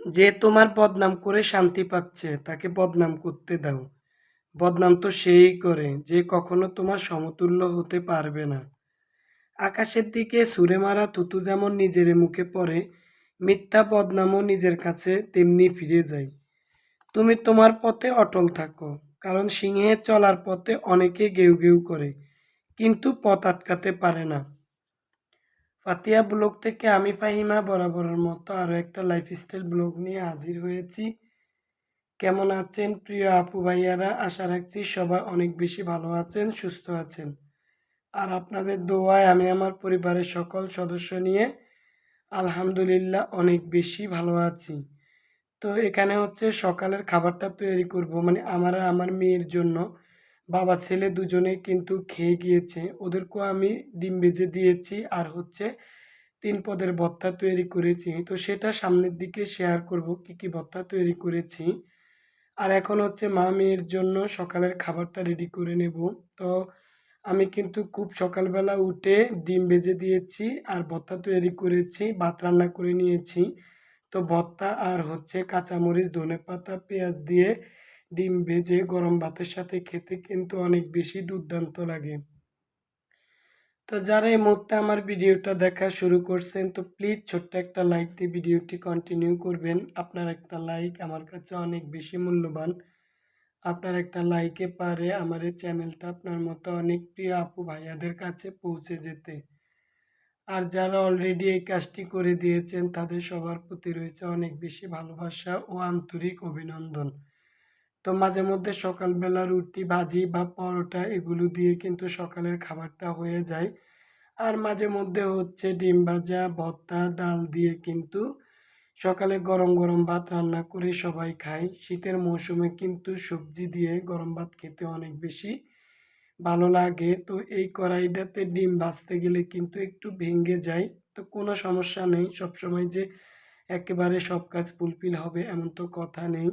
যে তোমার বদনাম করে শান্তি পাচ্ছে, তাকে বদনাম করতে দাও। বদনাম তো সেই করে যে কখনো তোমার সমতুল্য হতে পারবে না। আকাশের দিকে সুরে মারা থুতু যেমন নিজের মুখে পড়ে, মিথ্যা বদনামও নিজের কাছে তেমনি ফিরে যায়। তুমি তোমার পথে অটল থাকো, কারণ সিংহে চলার পথে অনেকে গেউ গেউ করে, কিন্তু পথ আটকাতে পারে না। ফাতিয়া ব্লগ থেকে আমি ফাহিমা বরাবরের মতো আরও একটা লাইফস্টাইল ব্লগ নিয়ে হাজির হয়েছি। কেমন আছেন প্রিয় আপু ভাইয়ারা? আশা রাখছি সবাই অনেক বেশি ভালো আছেন, সুস্থ আছেন। আর আপনাদের দোয়ায় আমি আমার পরিবারের সকল সদস্য নিয়ে আলহামদুলিল্লাহ অনেক বেশি ভালো আছি। তো এখানে হচ্ছে সকালের খাবারটা তৈরি করব মানে আমার আমার মেয়ের জন্য। বাবা, ছেলে দুজনেই কিন্তু খেয়ে গিয়েছে। ওদেরকেও আমি ডিম ভেজে দিয়েছি আর হচ্ছে তিন পদের ভর্তা তৈরি করেছি। তো সেটা সামনের দিকে শেয়ার করব কি কি ভর্তা তৈরি করেছি। আর এখন হচ্ছে মা মেয়ের জন্য সকালের খাবারটা রেডি করে নেব। তো আমি কিন্তু খুব সকালবেলা উঠে ডিম ভেজে দিয়েছি আর ভর্তা তৈরি করেছি, ভাত রান্না করে নিয়েছি। তো ভর্তা আর হচ্ছে কাঁচামরিচ ধনে পাতা পেঁয়াজ দিয়ে ডিম ভেজে গরম ভাতের সাথে খেতে কিন্তু অনেক বেশি দুর্দান্ত লাগে। তো যারা এই মুহূর্তে আমার ভিডিওটা দেখা শুরু করছেন, তো প্লিজ ছোট্ট একটা লাইক দিয়ে ভিডিওটি কন্টিনিউ করবেন। আপনার একটা লাইক আমার কাছে অনেক বেশি মূল্যবান। আপনার একটা লাইকে পারে আমার এই চ্যানেলটা আপনার মতো অনেক প্রিয় আপু ভাইয়াদের কাছে পৌঁছে যেতে। আর যারা অলরেডি এই কাজটি করে দিয়েছেন, তাদের সবার প্রতি রয়েছে অনেক বেশি ভালোবাসা ও আন্তরিক অভিনন্দন। তো মাঝে মধ্যে সকালবেলা রুটি, ভাজি বা পরোটা এগুলো দিয়ে কিন্তু সকালের খাবারটা হয়ে যায়। আর মাঝে মধ্যে হচ্ছে ডিম ভাজা, ভর্তা, ডাল দিয়ে কিন্তু সকালে গরম গরম ভাত রান্না করে সবাই খায়। শীতের মৌসুমে কিন্তু সবজি দিয়ে গরম ভাত খেতে অনেক বেশি ভালো লাগে। তো এই কড়াইটাতে ডিম ভাজতে গেলে কিন্তু একটু ভেঙে যায়। তো কোনো সমস্যা নেই। সবসময় যে একেবারে সব কাজ ফুলফিল হবে এমন তো কথা নেই।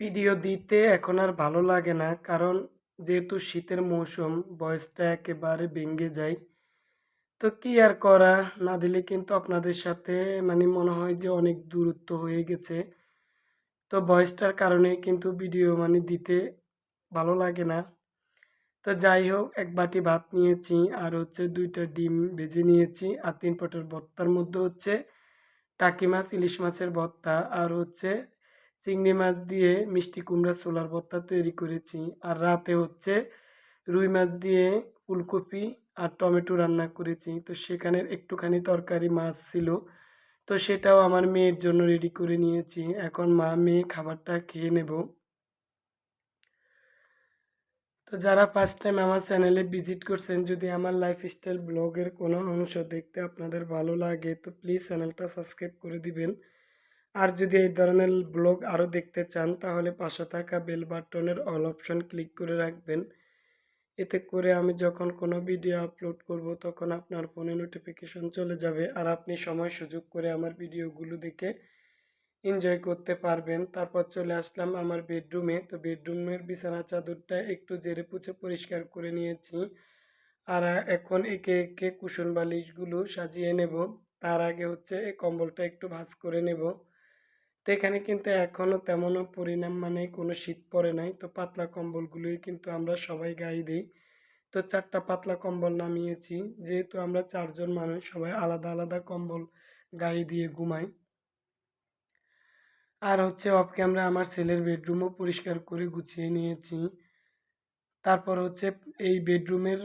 ভিডিও দিতে এখন আর ভালো লাগে না। কারণ যেহেতু শীতের মৌসুম, বয়সটা একেবারে ভেঙে যায়। তো কি আর করা? না দিলে কিন্তু আপনাদের সাথে মানে মনে হয় যে অনেক দূরত্ব হয়ে গেছে। তো বয়সটার কারণে কিন্তু ভিডিও মানে দিতে ভালো লাগে না। তো যাই হোক, এক বাটি ভাত নিয়েছি আর হচ্ছে দুইটা ডিম ভেজে নিয়েছি আর তিন পটের ভর্তার মধ্যে হচ্ছে টাকি মাছ, ইলিশ মাছের ভর্তা আর হচ্ছে চিংড়ি মাছ দিয়ে মিষ্টি কুমড়া ছোলার ভর্তা তৈরি করেছি। আর রাতে হচ্ছে রুই মাছ দিয়ে ফুলকপি আর টমেটো রান্না করেছি। তো সেখানে একটুখানি তরকারি মাছ ছিল। তো সেটাও আমার মেয়ের জন্য রেডি করে নিয়েছি। এখন মা মেয়ে খাবারটা খেয়ে নেব। তো যারা ফার্স্ট টাইম আমার চ্যানেলে ভিজিট করছেন, যদি আমার লাইফস্টাইল ব্লগের কোনো অংশ দেখতে আপনাদের ভালো লাগে, তো প্লিজ চ্যানেলটা সাবস্ক্রাইব করে দিবেন। আর যদি এই ধরনের ব্লগ আরও দেখতে চান, তাহলে পাশে থাকা বেল বাটনের অল অপশন ক্লিক করে রাখবেন। এতে করে আমি যখন কোনো ভিডিও আপলোড করব, তখন আপনার ফোনে নোটিফিকেশন চলে যাবে আর আপনি সময় সুযোগ করে আমার ভিডিওগুলো দেখে এনজয় করতে পারবেন। তারপর চলে আসলাম আমার বেডরুমে। তো বেডরুমের বিছানা চাদরটা একটু জেরে পুছে পরিষ্কার করে নিয়েছি। আর এখন একে একে কুশন বালিশগুলো সাজিয়ে নেব। তার আগে হচ্ছে এই কম্বলটা একটু ভাজ করে নেব। তো এখানে কিন্তু এখনও তেমনও পরিণাম মানে কোনো শীত পড়ে নাই। তো পাতলা কম্বলগুলোই কিন্তু আমরা সবাই গায়ে দিই। তো চারটা পাতলা কম্বল নামিয়েছি। যেহেতু আমরা চারজন মানুষ, সবাই আলাদা আলাদা কম্বল গায়ে দিয়ে ঘুমাই। আর হচ্ছে অফ ক্যামেরা আমার ছেলের বেডরুমও পরিষ্কার করে গুছিয়ে নিয়েছি। তারপর হচ্ছে এই বেডরুমের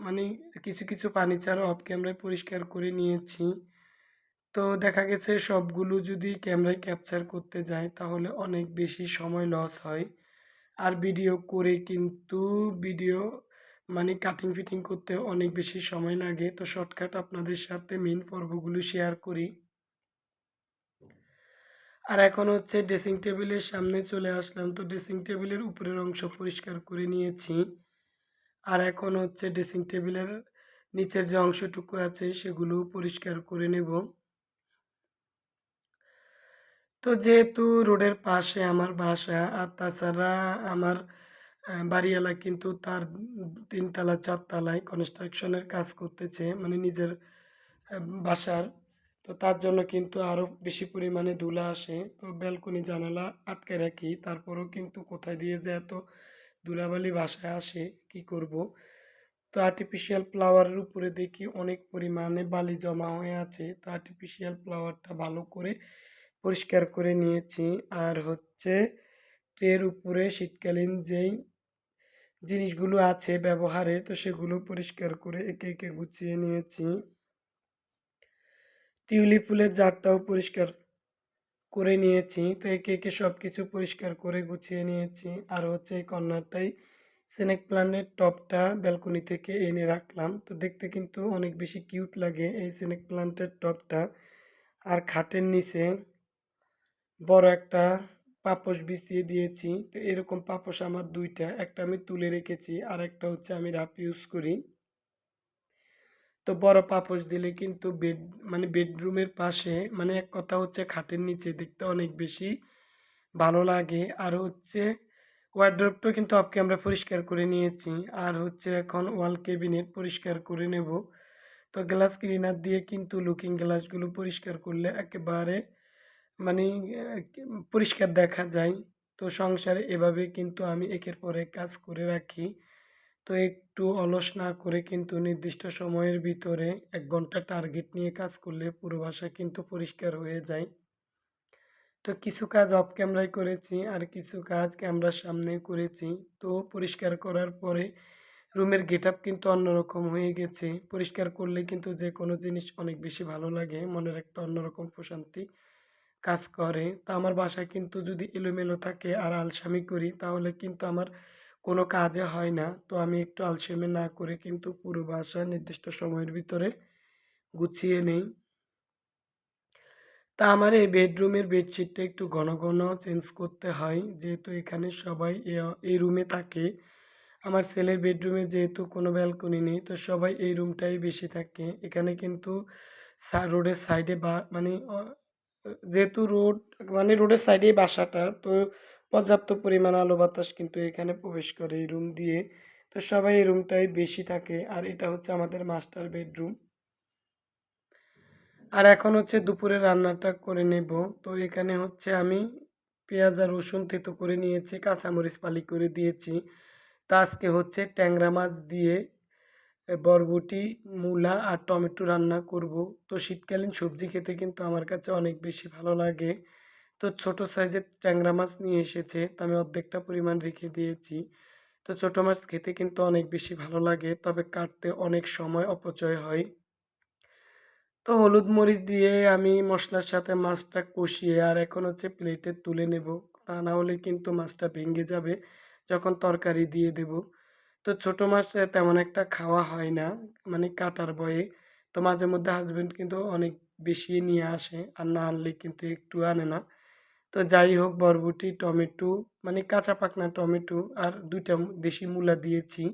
মানে কিছু কিছু ফার্নিচারও অফ ক্যামেরায় পরিষ্কার করে নিয়েছি। তো দেখা গেছে সবগুলো যদি ক্যামেরায় ক্যাপচার করতে যায় তাহলে অনেক বেশি সময় লস হয়। আর ভিডিও করে কিন্তু ভিডিও মানে কাটিং ফিটিং করতে অনেক বেশি সময় লাগে। তো শর্টকাট আপনাদের সাথে মেন পর্বগুলো শেয়ার করি। আর এখন হচ্ছে ড্রেসিং টেবিলের সামনে চলে আসলাম। তো ড্রেসিং টেবিলের উপরের অংশ পরিষ্কার করে নিয়েছি। আর এখন হচ্ছে ড্রেসিং টেবিলের নিচের যে অংশটুকু আছে সেগুলো পরিষ্কার করে নেব। তো যেহেতু রোডের পাশে আমার বাসা আর তাছাড়া আমার বাড়িওয়ালা কিন্তু তার তিনতলা, চারতলায় কনস্ট্রাকশনের কাজ করতেছে মানে নিজের বাসার। তো তার জন্য কিন্তু আরও বেশি পরিমাণে ধুলা আসে। তো ব্যালকনি জানালা আটকে রাখি, তারপরেও কিন্তু কোথায় দিয়ে যে এত ধুলাবালি বাসায় আসে, কি করব? তো আর্টিফিশিয়াল ফ্লাওয়ারের উপরে দেখি অনেক পরিমাণে বালি জমা হয়ে আছে। তো আর্টিফিশিয়াল ফ্লাওয়ারটা ভালো করে পরিষ্কার করে নিয়েছি। আর হচ্ছে ট্রের উপরে শীতকালীন যেই জিনিসগুলো আছে ব্যবহারে, তো সেগুলো পরিষ্কার করে একে একে গুছিয়ে নিয়েছি। টিউলিপ ফুলের জারটাও পরিষ্কার করে নিয়েছি। তো একে একে সব কিছু পরিষ্কার করে গুছিয়ে নিয়েছি। আর হচ্ছে এই কর্নারটাই স্নেক প্লান্টের টপটা ব্যালকনি থেকে এনে রাখলাম। তো দেখতে কিন্তু অনেক বেশি কিউট লাগে এই স্নেক প্লান্টের টপটা। আর খাটের নিচে বড় একটা পাপোশ বিছিয়ে দিয়েছি। তো এরকম পাপোশ আমার দুইটা, একটা আমি তুলে রেখেছি আর একটা হচ্ছে আমি রাপ ইউজ করি। তো বড় পাপোশ দিলে কিন্তু বেড মানে বেডরুমের পাশে মানে এক কথা হচ্ছে খাটের নিচে দেখতে অনেক বেশি ভালো লাগে। আর হচ্ছে ওয়ার্ড্রপটাও কিন্তু আপকে আমরা পরিষ্কার করে নিয়েছি। আর হচ্ছে এখন ওয়াল কেবিনেট পরিষ্কার করে নেব। তো গ্লাস ক্লিনার দিয়ে কিন্তু লুকিং গ্লাসগুলো পরিষ্কার করলে একেবারে মানে পরিষ্কার দেখা যায়। তো সংসারে এভাবে কিন্তু আমি একের পর এক কাজ করে রাখি। তো একটু অলস না করে কিন্তু নির্দিষ্ট সময়ের ভিতরে এক ঘণ্টা টার্গেট নিয়ে কাজ করলে পুরো ভাষা কিন্তু পরিষ্কার হয়ে যায়। তো কিছু কাজ অফ ক্যামেরায় করেছি আর কিছু কাজ ক্যামেরার সামনে করেছি। তো পরিষ্কার করার পরে রুমের গেট আপ কিন্তু অন্যরকম হয়ে গেছে। পরিষ্কার করলে কিন্তু যে কোনো জিনিস অনেক বেশি ভালো লাগে। মনের একটা অন্যরকম প্রশান্তি। কাজ করে। তা আমার বাসায় কিন্তু যদি এলোমেলো থাকে আর আলসামি করি, তাহলে কিন্তু আমার কোনো কাজে হয় না। তো আমি একটু আলসেমি না করে কিন্তু পুরো বাসা নির্দিষ্ট সময়ের ভিতরে গুছিয়ে নেই। তা আমার এই বেডরুমের বেডশিটটা একটু ঘন ঘন চেঞ্জ করতে হয়। যেহেতু এখানে সবাই এই রুমে থাকে। আমার ছেলের বেডরুমে যেহেতু কোনো ব্যালকনি নেই, তো সবাই এই রুমটাই বেশি থাকে। এখানে কিন্তু রোডের সাইডে বা মানে যেহেতু রোড মানে রোডের সাইডেই বাসাটা, তো পর্যাপ্ত পরিমাণ আলো বাতাস কিন্তু এখানে প্রবেশ করে এই রুম দিয়ে। তো সবাই এই রুমটাই বেশি থাকে, আর এটা হচ্ছে আমাদের মাস্টার বেডরুম আর এখন হচ্ছে দুপুরে রান্নাটা করে নেব। তো এখানে হচ্ছে আমি পেঁয়াজ আর রসুন থেতো করে নিয়েছি, কাঁচামরিচ পালি করে দিয়েছি। তা আজকে হচ্ছে ট্যাংরা মাছ দিয়ে বরবটি, মূলা আর টমেটো রান্না করব। তো শীতকালীন সবজি খেতে কিন্তু আমার কাছে অনেক বেশি ভালো লাগে। তো ছোট সাইজের ট্যাংরা মাছ নিয়ে এসেছে, তো আমি অর্ধেকটা পরিমাণ রেখে দিয়েছি। তো ছোটো মাছ খেতে কিন্তু অনেক বেশি ভালো লাগে, তবে কাটতে অনেক সময় অপচয় হয়। তো হলুদ মরিচ দিয়ে আমি মশলার সাথে মাছটা কষিয়ে আর এখন হচ্ছে প্লেটে তুলে নেব। তা না হলে কিন্তু মাছটা ভেঙে যাবে, যখন তরকারি দিয়ে দেব। তো ছোটো মাছ তেমন একটা খাওয়া হয় না। মানে কাটার বয়ে তো মাঝে মধ্যে হাজব্যান্ড কিন্তু অনেক বেশি নিয়ে আসে আর না আনলে কিন্তু একটু আনে না। তো যাই হোক, বরবটি, টমেটো মানে কাঁচা পাকনা টমেটো আর দুইটা দেশি মূলা দিয়েছি।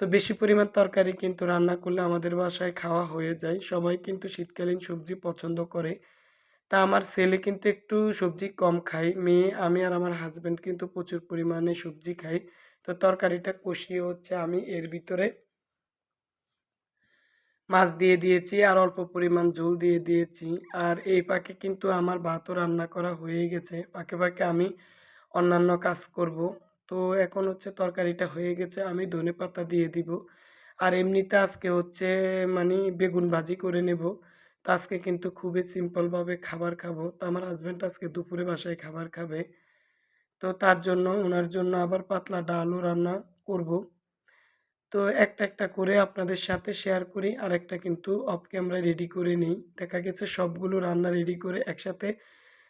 তো বেশি পরিমাণ তরকারি কিন্তু রান্না করলে আমাদের বাসায় খাওয়া হয়ে যায়। সবাই কিন্তু শীতকালীন সবজি পছন্দ করে। তা আমার ছেলে কিন্তু একটু সবজি কম খায়। মেয়ে, আমি আর আমার হাজব্যান্ড কিন্তু প্রচুর পরিমাণে সবজি খাই। তো তরকারিটা কষিয়ে হচ্ছে আমি এর ভিতরে মাছ দিয়ে দিয়েছি, আর অল্প পরিমাণ ঝোল দিয়ে দিয়েছি। আর এই পাকে কিন্তু আমার ভাতও রান্না করা হয়ে গেছে। পাকে পাকে আমি অন্যান্য কাজ করব। তো এখন হচ্ছে তরকারিটা হয়ে গেছে, আমি ধনে পাতা দিয়ে দিব। আর এমনিতে আজকে হচ্ছে মানে বেগুন ভাজি করে নেব। তো আজকে কিন্তু খুবই সিম্পলভাবে খাবার খাব। তো আমার হাজব্যান্ড আজকে দুপুরে বাসায় খাবার খাবে। তো তার জন্য ওনার জন্য আবার পাতলা ডালও রান্না করব। তো একটা একটা করে আপনাদের সাথে শেয়ার করি আর একটা কিন্তু অফ ক্যামেরা রেডি করে নিই। দেখা গেছে সবগুলো রান্না রেডি করে একসাথে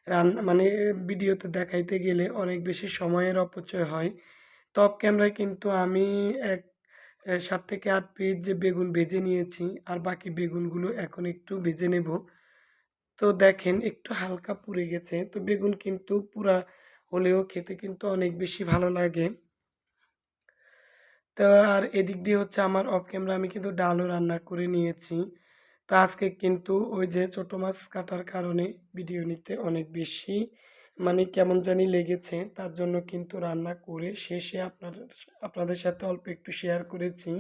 রান্না মানে ভিডিওতে দেখাইতে গেলে অনেক বেশি সময়ের অপচয় হয়। তো অফ ক্যামেরায় কিন্তু আমি এক, সাত থেকে আট পিস যে বেগুন ভেজে নিয়েছি, আর বাকি বেগুনগুলো এখন একটু ভেজে নেব। তো দেখেন একটু হালকা পুড়ে গেছে, তো বেগুন কিন্তু পুরা হলেও খেতে কিন্তু অনেক বেশি ভালো লাগে। তো আর এদিক দিয়ে হচ্ছে আমার অফ ক্যামেরা আমি কিন্তু ডালও রান্না করে নিয়েছি। তো আজকে কিন্তু ওই যে ছোটো মাছ কাটার কারণে ভিডিও নিতে অনেক বেশি মানে কেমন জানি লেগেছে, তার জন্য কিন্তু রান্না করে শেষে আপনার, আপনাদের সাথে অল্প একটু শেয়ার করেছি।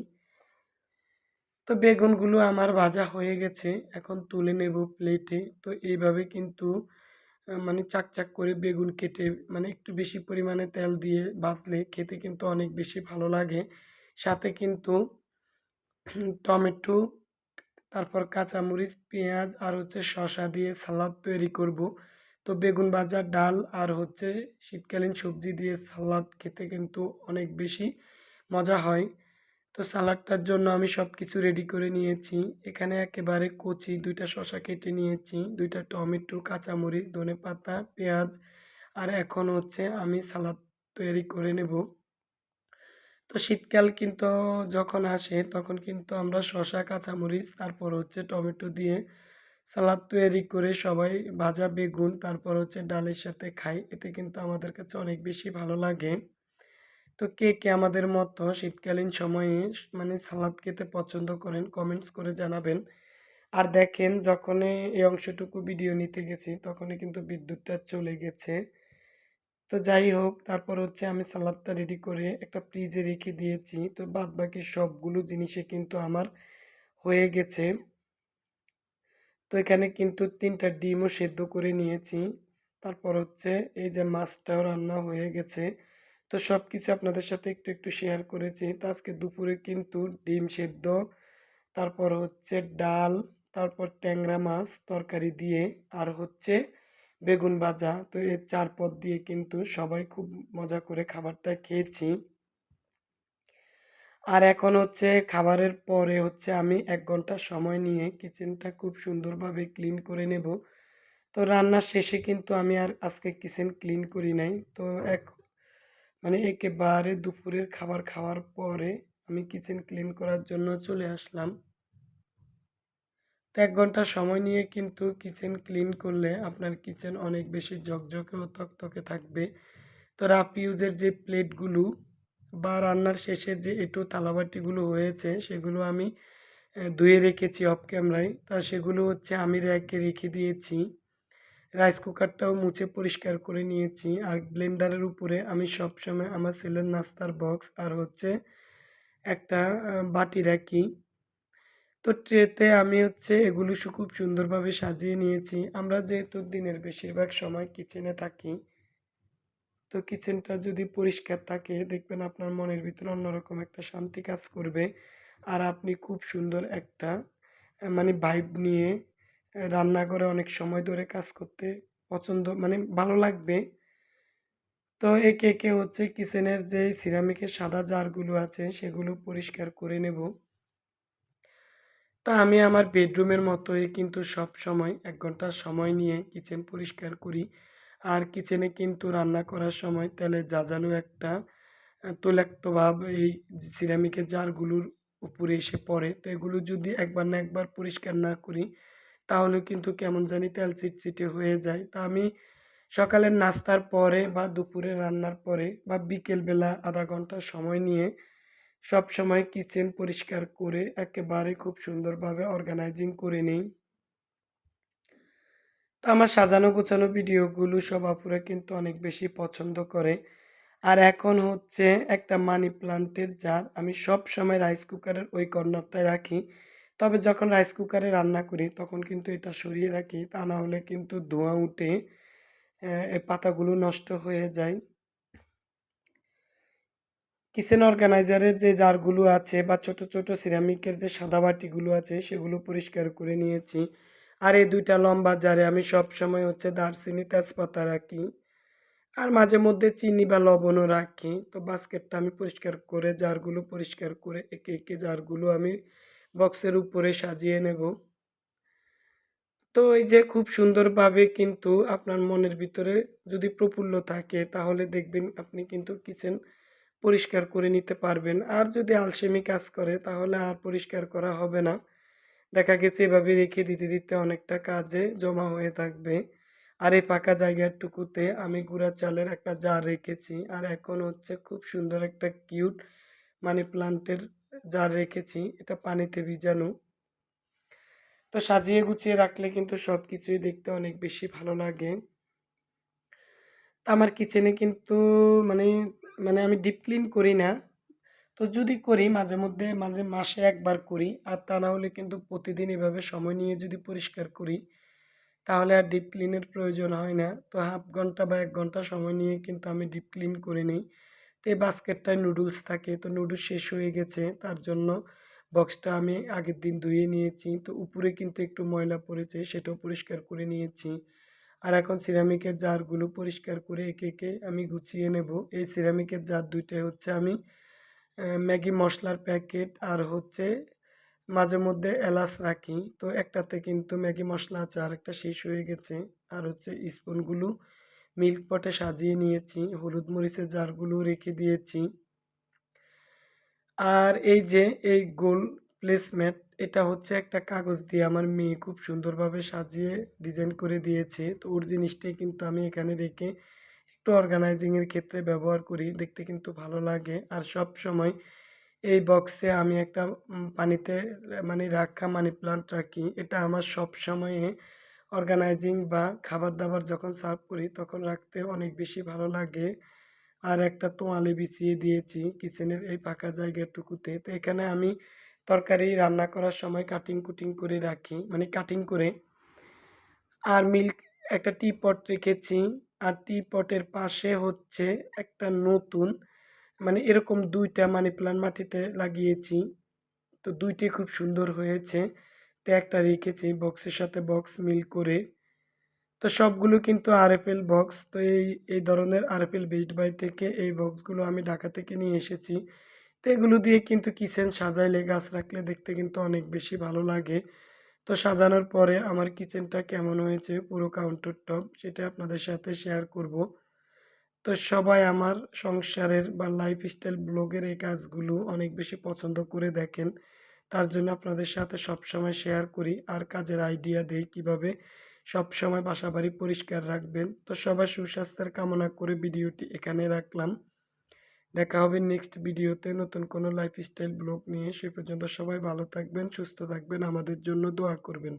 তো বেগুনগুলো আমার ভাজা হয়ে গেছে, এখন তুলে নেব প্লেটে তো এইভাবে কিন্তু মানে চাক চাক করে বেগুন কেটে মানে একটু বেশি পরিমাণে তেল দিয়ে ভাজলে খেতে কিন্তু অনেক বেশি ভালো লাগে। সাথে কিন্তু টমেটো, তারপর কাঁচামরিচ, পেঁয়াজ আর হচ্ছে শসা দিয়ে সালাদ তৈরি করব। তো বেগুন ভাজা, ডাল আর হচ্ছে শীতকালীন সবজি দিয়ে সালাদ খেতে কিন্তু অনেক বেশি মজা হয়। তো সালাডটার জন্য আমি সব কিছু রেডি করে নিয়েছি। এখানে একেবারে কচি দুইটা শশা কেটে নিয়েছি, দুইটা টমেটো, কাঁচামরিচ, ধনে পাতা, পেঁয়াজ, আর এখন হচ্ছে আমি সালাদ তৈরি করে নেব। তো শীতকাল কিন্তু যখন আসে তখন কিন্তু আমরা শশা কাঁচামরিচ, তারপর হচ্ছে টমেটো দিয়ে সালাদ তৈরি করে সবাই ভাজা বেগুন, তারপর হচ্ছে ডালের সাথে খাই। এতে কিন্তু আমাদের কাছে অনেক বেশি ভালো লাগে। তো কে কে আমাদের মতো শীতকালীন সময়ে মানে সালাদ খেতে পছন্দ করেন কমেন্টস করে জানাবেন। আর দেখেন যখন এই অংশটুকু ভিডিও নিতে গেছি তখনই কিন্তু বিদ্যুৎটা চলে গেছে। তো যাই হোক, তারপর হচ্ছে আমি সালাদটা রেডি করে একটা ফ্রিজে রেখে দিয়েছি। তো বাদ বাকি সবগুলো জিনিসে কিন্তু আমার হয়ে গেছে। তো এখানে কিন্তু তিনটা ডিমও সেদ্ধ করে নিয়েছি। তারপর হচ্ছে এই যে মাছটাও রান্না হয়ে গেছে। তো সব কিছু আপনাদের সাথে একটু একটু শেয়ার করেছি। তো আজকে দুপুরে কিন্তু ডিম সেদ্ধ, তারপর হচ্ছে ডাল, তারপর ট্যাংরা মাছ তরকারি দিয়ে, আর হচ্ছে বেগুন ভাজা। তো এই চার পদ দিয়ে কিন্তু সবাই খুব মজা করে খাবারটা খেয়েছি। আর এখন হচ্ছে খাবারের পরে হচ্ছে আমি এক ঘণ্টা সময় নিয়ে কিচেনটা খুব সুন্দরভাবে ক্লিন করে নেব। তো রান্নার শেষে কিন্তু আমি আর আজকে কিচেন ক্লিন করি নাই। তো এক মানে একেবারে দুপুরের খাবার খাওয়ার পরে আমি কিচেন ক্লিন করার জন্য চলে আসলাম। তো এক ঘণ্টা সময় নিয়ে কিন্তু কিচেন ক্লিন করলে আপনার কিচেন অনেক বেশি ঝকঝকে ও তকতকে থাকবে। তো রাফ ইউজের যে প্লেটগুলো বা রান্নার শেষে যে একটু থালাবাটিগুলো হয়েছে, সেগুলো আমি ধুয়ে রেখেছি অফ ক্যামেরায় তা সেগুলো হচ্ছে আমি র্যাকে রেখে দিয়েছি। রাইস কুকারটাও মুছে পরিষ্কার করে নিয়েছি। আর ব্লেন্ডারের উপরে আমি সবসময় আমার ছেলের নাস্তার বক্স আর হচ্ছে একটা বাটি রাখি। তো ট্রেতে আমি হচ্ছে এগুলো খুব সুন্দরভাবে সাজিয়ে নিয়েছি। আমরা যেহেতু দিনের বেশিরভাগ সময় কিচেনে থাকি, তো কিচেনটা যদি পরিষ্কার থাকে, দেখবেন আপনার মনের ভিতরে অন্যরকম একটা শান্তি কাজ করবে। আর আপনি খুব সুন্দর একটা মানে ভাইব নিয়ে আহ, রান্নাঘরে অনেক সময় ধরে কাজ করতে পছন্দ মানে ভালো লাগবে। তো একে একে হচ্ছে কিচেনের যে সিরামিকের সাদা জারগুলো আছে সেগুলো পরিষ্কার করে নেব। তা আমি আমার বেডরুমের মতোই কিন্তু সব সময় এক ঘণ্টা সময় নিয়ে কিচেন পরিষ্কার করি। আর কিচেনে কিন্তু রান্না করার সময় তেলে জাজালো একটা আহ, তৈলাক্ত ভাব এই সিরামিকের জারগুলোর উপরে এসে পড়ে। তো এগুলো যদি একবার না একবার পরিষ্কার না করি তাহলে কিন্তু কেমন জানি তেল চিটচিটে হয়ে যায়। তা আমি সকালের নাস্তার পরে বা দুপুরে রান্নার পরে বা বিকেলবেলা আধা ঘণ্টা সময় নিয়ে সব সময় কিচেন পরিষ্কার করে একেবারে খুব সুন্দরভাবে অর্গানাইজিং করে নিই। তো আমার সাজানো গোছানো ভিডিওগুলো সব আপুরা কিন্তু অনেক বেশি পছন্দ করে। আর এখন হচ্ছে একটা মানি প্লান্টের জার আমি সব সময় রাইস কুকারের ওই কর্নারটায় রাখি। তবে যখন রাইস কুকারে রান্না করি, তখন কিন্তু এটা সরিয়ে রাখি। তা না হলে কিন্তু ধোঁয়া উঠে এই পাতাগুলো নষ্ট হয়ে যায়। কিচেন অর্গানাইজারের যে জারগুলো আছে বা ছোট ছোট সিরামিকের যে সাদা বাটিগুলো আছে, সেগুলো পরিষ্কার করে নিয়েছি। আর এই দুইটা লম্বা জারে আমি সব সময় হচ্ছে দারচিনি তেজপাতা রাখি। আর মাঝে মধ্যে চিনি বা লবণও রাখি। তো বাস্কেটটা আমি পরিষ্কার করে, জারগুলো পরিষ্কার করে, একে একে জারগুলো আমি বক্সের উপরে সাজিয়ে নেব। তো এই যে খুব সুন্দরভাবে কিন্তু আপনার মনের ভিতরে যদি প্রফুল্ল থাকে, তাহলে দেখবেন আপনি কিন্তু কিচেন পরিষ্কার করে নিতে পারবেন। আর যদি আলসেমি কাজ করে, তাহলে আর পরিষ্কার করা হবে না। দেখা গেছে এভাবে রেখে দিতে দিতে অনেকটা কাজে জমা হয়ে থাকবে। আর এই ফাঁকা জায়গাটুকুতে আমি গুঁড়া চালের একটা জার রেখেছি। আর এখন হচ্ছে খুব সুন্দর একটা কিউট মানি প্লান্টের জার রেখেছি, এটা পানিতে ভিজানো। তো সাজিয়ে গুছিয়ে রাখলে কিন্তু সব কিছুই দেখতে অনেক বেশি ভালো লাগে। তা আমার কিচেনে কিন্তু মানে মানে আমি ডিপ ক্লিন করি না। তো যদি করি, মাঝে মধ্যে, মাঝে মাসে একবার করি, আর তা না হলে কিন্তু প্রতিদিন এভাবে সময় নিয়ে যদি পরিষ্কার করি, তাহলে আর ডিপ ক্লিনের প্রয়োজন হয় না। তো হাফ ঘণ্টা বা এক ঘণ্টা সময় নিয়ে কিন্তু আমি ডিপ ক্লিন করে নিই। তো এই বাস্কেটটায় নুডলস থাকে, তো নুডলস শেষ হয়ে গেছে, তার জন্য বক্সটা আমি আগের দিন ধুয়ে নিয়েছি। তো উপরে কিন্তু একটু ময়লা পড়েছে, সেটাও পরিষ্কার করে নিয়েছি। আর এখন সিরামিকের জারগুলো পরিষ্কার করে একে একে আমি গুছিয়ে নেব। এই সিরামিকের জার দুইটাই হচ্ছে আমি ম্যাগি মশলার প্যাকেট আর হচ্ছে মাঝে মধ্যে এলাচ রাখি। তো একটাতে কিন্তু ম্যাগি মশলা আছে আর একটা শেষ হয়ে গেছে। আর হচ্ছে স্পুনগুলো মিল্ক পটে সাজিয়ে নিয়েছি, হলুদ মরিচের জারগুলো রেখে দিয়েছি। আর এই যে, এই গোল প্লেসম্যাট এটা হচ্ছে একটা কাগজ দিয়ে আমার মেয়ে খুব সুন্দরভাবে সাজিয়ে ডিজাইন করে দিয়েছে। তো ওর জিনিসটাই কিন্তু আমি এখানে রেখে একটু অর্গানাইজিংয়ের ক্ষেত্রে ব্যবহার করি, দেখতে কিন্তু ভালো লাগে। আর সব সময় এই বক্সে আমি একটা পানিতে মানে রাখা মানি প্লান্ট রাখি। এটা আমার সব সময়ে অর্গানাইজিং বা খাবার দাবার যখন সার্ভ করি, তখন রাখতে অনেক বেশি ভালো লাগে। আর একটা তোয়ালে বিছিয়ে দিয়েছি কিচেনের এই ফাঁকা জায়গাটুকুতে। তো এখানে আমি তরকারি রান্না করার সময় কাটিং কুটিং করে রাখি মানে কাটিং করে। আর মিল্ক একটা টি পট রেখেছি। আর টি পটের পাশে হচ্ছে একটা নতুন মানে এরকম দুইটা মানি প্লান্ট মাটিতে লাগিয়েছি। তো দুইটি খুব সুন্দর হয়েছে। তো একটা রেখেছি বক্সের সাথে বক্স মিল করে। তো সবগুলো কিন্তু আরএফএল বক্স। তো এই এই ধরনের আরএফএল বেস্ট বাই থেকে এই বক্সগুলো আমি ঢাকা থেকে নিয়ে এসেছি। তো এগুলো দিয়ে কিন্তু কিচেন সাজাইলে, গাছ রাখলে দেখতে কিন্তু অনেক বেশি ভালো লাগে। তো সাজানোর পরে আমার কিচেনটা কেমন হয়েছে পুরো কাউন্টার টপ সেটা আপনাদের সাথে শেয়ার করব। তো সবাই আমার সংসারের বা লাইফস্টাইল ব্লগের এই কাজগুলো অনেক বেশি পছন্দ করে দেখেন। তার জন্য আপনাদের সাথে সবসময় শেয়ার করি আর কাজের আইডিয়া দেই কীভাবে সবসময় বাসা বাড়ি পরিষ্কার রাখবেন। তো সবাই সুস্বাস্থ্যের কামনা করে ভিডিওটি এখানে রাখলাম। দেখা হবে নেক্সট ভিডিওতে নতুন কোনো লাইফস্টাইল ব্লগ নিয়ে। সে পর্যন্ত সবাই ভালো থাকবেন, সুস্থ থাকবেন, আমাদের জন্য দোয়া করবেন।